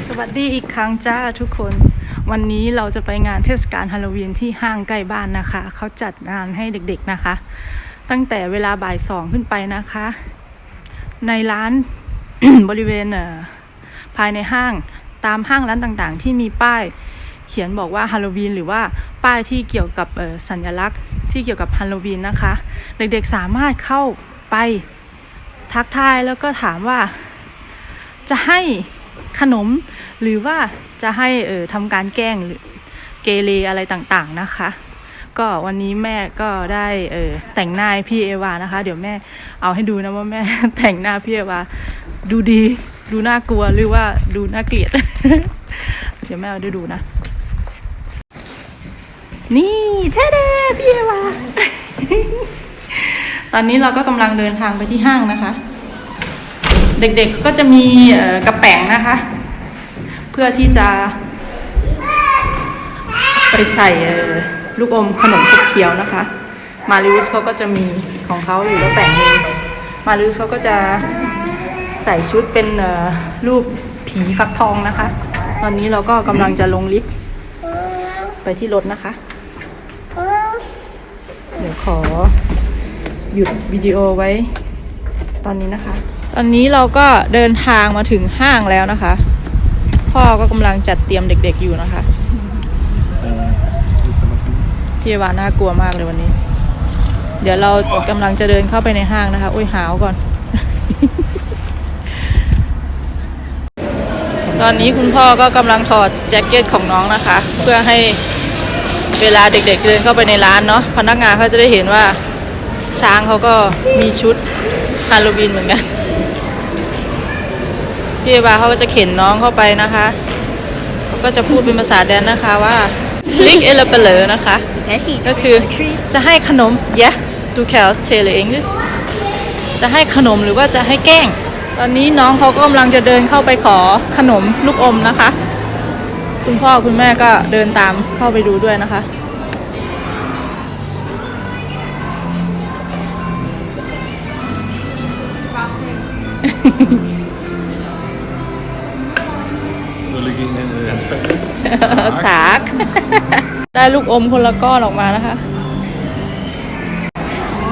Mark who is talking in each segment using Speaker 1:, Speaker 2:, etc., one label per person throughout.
Speaker 1: สวัสดีอีกครั้งจ้าทุกคน วันนี้เราจะไปงานเทศกาลฮาโลวีนที่ห้างใกล้บ้านนะคะ เขาจัดงานให้เด็กๆนะคะ ตั้งแต่เวลาบ่ายสองขึ้นไปนะคะ ในร้านบริเวณภายในห้างตามห้างร้านต่างๆ ที่มีป้ายเขียนบอกว่าฮาโลวีนหรือว่าป้ายที่เกี่ยวกับสัญลักษณ์ที่เกี่ยวกับฮาโลวีนนะคะ เด็กๆสามารถเข้าไปทักทายแล้วก็ถามว่าจะให้ ขนม หรือว่าจะให้เออทำการแกล้งหรือเกเรอะไรต่างๆนะคะ ก็วันนี้แม่ก็ได้เออแต่งหน้าพี่เอวานะคะ เดี๋ยวแม่เอาให้ดูนะว่าแม่แต่งหน้าพี่เอวาดูดี ดูน่ากลัวหรือว่าดูน่าเกลียด เดี๋ยวแม่เอาได้ดูนะ นี่เท่เด้พี่เอวาตอนนี้เราก็กำลังเดินทางไปที่ห้างนะคะ เด็กๆก็จะมีกระแป๋งนะคะ เพื่อที่จะไปใส่ลูกอมขนมขบเคี้ยวนะคะ มาริอุสเขาก็จะมีของเขาอยู่แล้วแป่งหนึงมาริอุสเขาก็จะใส่ชุดเป็นรูปผีฟักทองนะคะ ตอนนี้เราก็กำลังจะลงลิฟต์ไปที่รถนะคะ เดี๋ยวขอหยุดวิดีโอไว้ตอนนี้นะคะ ตอนนี้เราก็เดินทางมาถึงห้างแล้วนะคะ พ่อก็กำลังจัดเตรียมเด็กๆอยู่นะคะพี่วาน่ากลัวมากเลยวันนี้ เดี๋ยวเรากำลังจะเดินเข้าไปในห้างนะคะอุ้ยหาวก่อน ตอนนี้คุณพ่อก็กำลังถอดแจ็คเก็ตของน้องนะคะ เพื่อให้เวลาเด็กๆเดินเข้าไปในร้านเนาะพนักงานเขาจะได้เห็นว่าช้างเขาก็มีชุดฮาโลวีนเหมือนกัน พี่เอวาเขาก็จะเข็นน้องเข้าไปนะคะเขาก็จะพูดเป็นภาษาแดนนะคะว่า slick e l e p e l e นะคะ ก็คือจะให้ขนม yeah du kannst tale English จะให้ขนมหรือว่าจะให้แกล้ง ตอนนี้น้องเขาก็กำลังจะเดินเข้าไปขอขนมลูกอมนะคะ คุณพ่อคุณแม่ก็เดินตามเข้าไปดูด้วยนะคะ
Speaker 2: We liggen in de
Speaker 1: ฉาก ได้ลูกอมคนละก้อนออกมานะคะ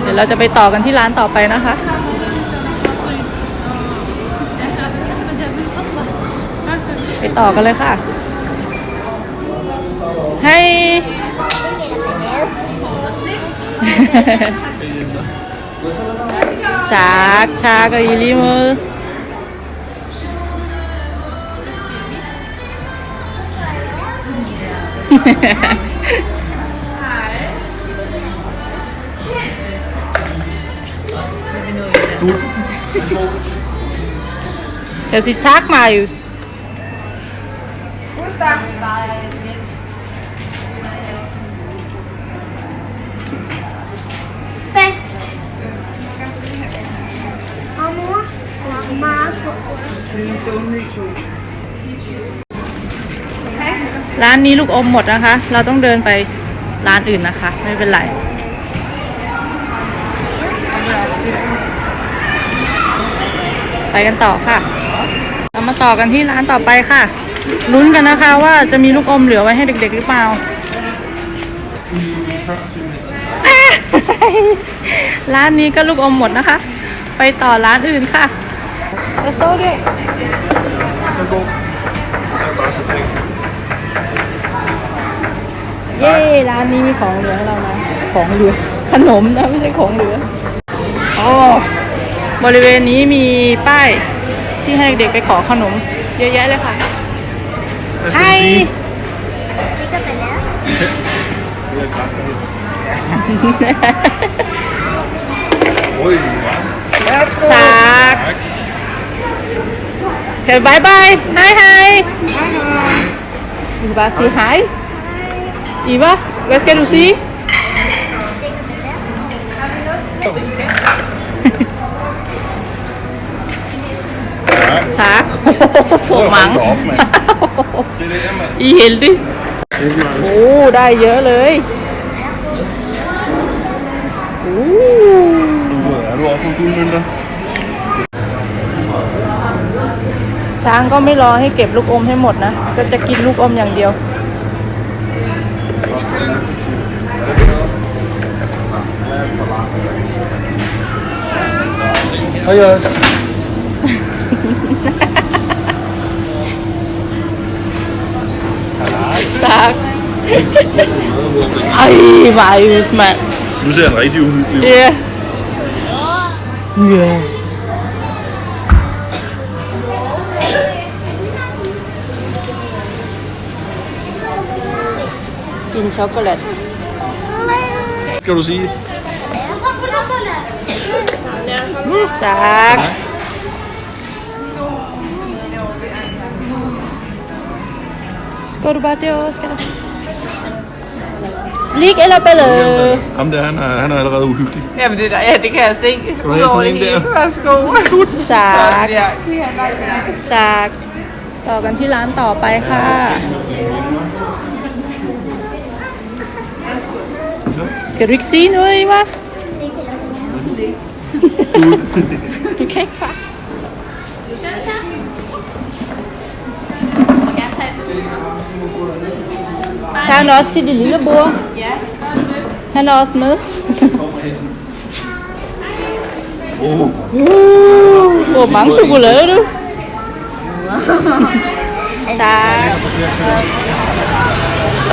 Speaker 1: เดี๋ยวเราจะไปต่อกันที่ร้านต่อไปนะคะ ไปต่อกันเลยค่ะ ให้ฉากฉากกับอีลิมือ Du. Jeg siger tak, Marius.
Speaker 3: Husk dig. Mamma.
Speaker 1: ร้านนี้ลูกอมหมดนะคะ เราต้องเดินไปร้านอื่นนะคะ ไม่เป็นไรไปกันต่อค่ะ เรามาต่อกันที่ร้านต่อไปค่ะ ลุ้นกันนะคะว่าจะมีลูกอมเหลือไว้ให้เด็ก ๆ หรือเปล่า ร้านนี้ก็ลูกอมหมดนะคะ ไปต่อร้านอื่นค่ะ Let's go again เย้ร้านนี้มีของเหลือให้เรานะของเหลือขนมนะไม่ใช่ของเหลืออ๋อบริเวณนี้มีป้ายที่ให้เด็กๆไปขอขนม เยอะแยะเลยค่ะ
Speaker 2: Let's
Speaker 1: ไฮ
Speaker 2: go see.
Speaker 3: Fica beleza?
Speaker 2: Ja, graag. Hoi.
Speaker 1: สักเฮ้ยบายบายไฮไฮอีบาซีไฮ อีบาเวสเกดูซีสักโฟมัง
Speaker 2: Zie je Emma?
Speaker 1: อีเห็นดิโอ้ได้เยอะเลยโอ้
Speaker 2: Hoeveel hebben we al van Koenmunden?
Speaker 1: ช้างก็ไม่รอให้เก็บลูกอมให้หมดนะ ก็จะกินลูกอมอย่างเดียว
Speaker 2: Adios.
Speaker 1: ช้างไอ้วายุสมัน
Speaker 2: Nu ser han rigtig uhyggelig ud.
Speaker 1: เย้เย้กินช็ อกโกแลต
Speaker 2: Kan du sige?
Speaker 1: จาก Skal du bare derovre, skal du? Slik eller ballade?
Speaker 2: Ham der, han er, han er allerede uhyggelig.
Speaker 4: Jamen det, der, ja, det kan jeg se.
Speaker 2: du have sådan en der?
Speaker 4: Værsgo.
Speaker 1: จาก
Speaker 4: Ja.
Speaker 1: จากต่อกันที่ร้านต่อไปค่ะ Skal du ikke sige noget, Eva? Du kan ikke bare. Tager han også til de lille bror? Ja. Han er også med.
Speaker 2: Oh.
Speaker 1: Uh, får mange chokolade, du. Tak.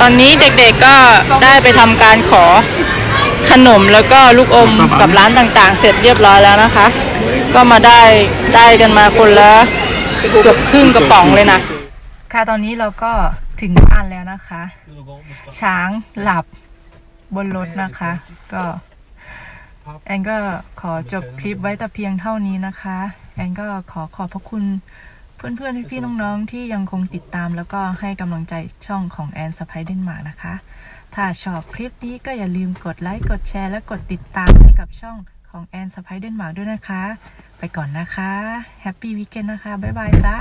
Speaker 1: ตอนนี้เด็กๆก็ได้ไปทำการขอ ขนมแล้วก็ลูกอมกับร้านต่างๆ เสร็จเรียบร้อยแล้วนะคะ ก็มาได้ได้กันมาคนละเกือบครึ่งกระป๋องเลยนะ ค่ะตอนนี้เราก็ถึงบ้านแล้วนะคะ ช้างหลับบนรถนะคะ ก็แอนก็ขอจบคลิปไว้แต่เพียงเท่านี้นะคะ แอนก็ขอขอบพระคุณ เพื่อนๆ พี่ๆ น้องๆ ที่ยังคงติดตามแล้วก็ให้กำลังใจช่องของแอนสไปเดนมาร์นะคะ ถ้าชอบคลิปนี้ก็อย่าลืมกดไลค์ กดแชร์ และกดติดตามให้กับช่องของแอนสไปเดนมาร์ด้วยนะคะ ไปก่อนนะคะ แฮปปี้วีคเกนนะคะ บ๊ายบายจ้า